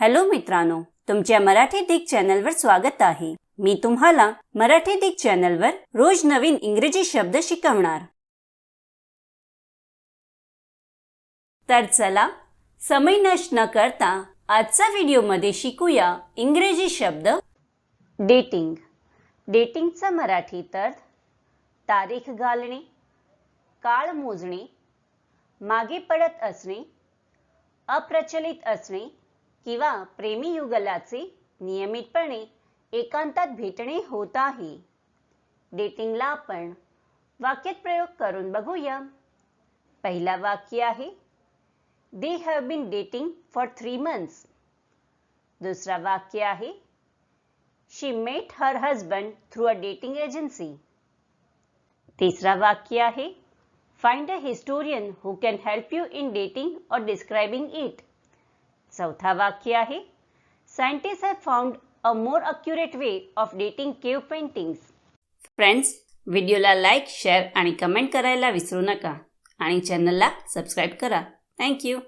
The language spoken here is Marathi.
हॅलो मित्रांनो तुमच्या मराठी दिग चॅनलवर स्वागत आहे. मी तुम्हाला मराठी दिग चॅनलवर रोज नवीन इंग्रजी शब्द शिकवणार. तर चला समय नष्ट न करता आजचा व्हिडिओमध्ये शिकूया इंग्रजी शब्द डेटिंग. डेटिंगचा मराठी तर तारीख घालणे काळ मोजणे मागे पडत असणे अप्रचलित असणे किंवा प्रेमी युगलाचे नियमितपणे एकांतात भेटणे होत आहे. डेटिंगला आपण वाक्यात प्रयोग करून बघूया. पहिला वाक्य आहे they have been dating for three months दुसरा वाक्य आहे she met her husband through a dating agency तिसरा वाक्य आहे find a historian who can help you in dating और डिस्क्राइबिंग इट चौथा वाक्य आहे. Scientist have found a more accurate way of dating cave paintings friends व्हिडिओला लाईक शेअर आणि कमेंट करायला विसरू नका. आणि चॅनलला सबस्क्राईब करा. थँक्यू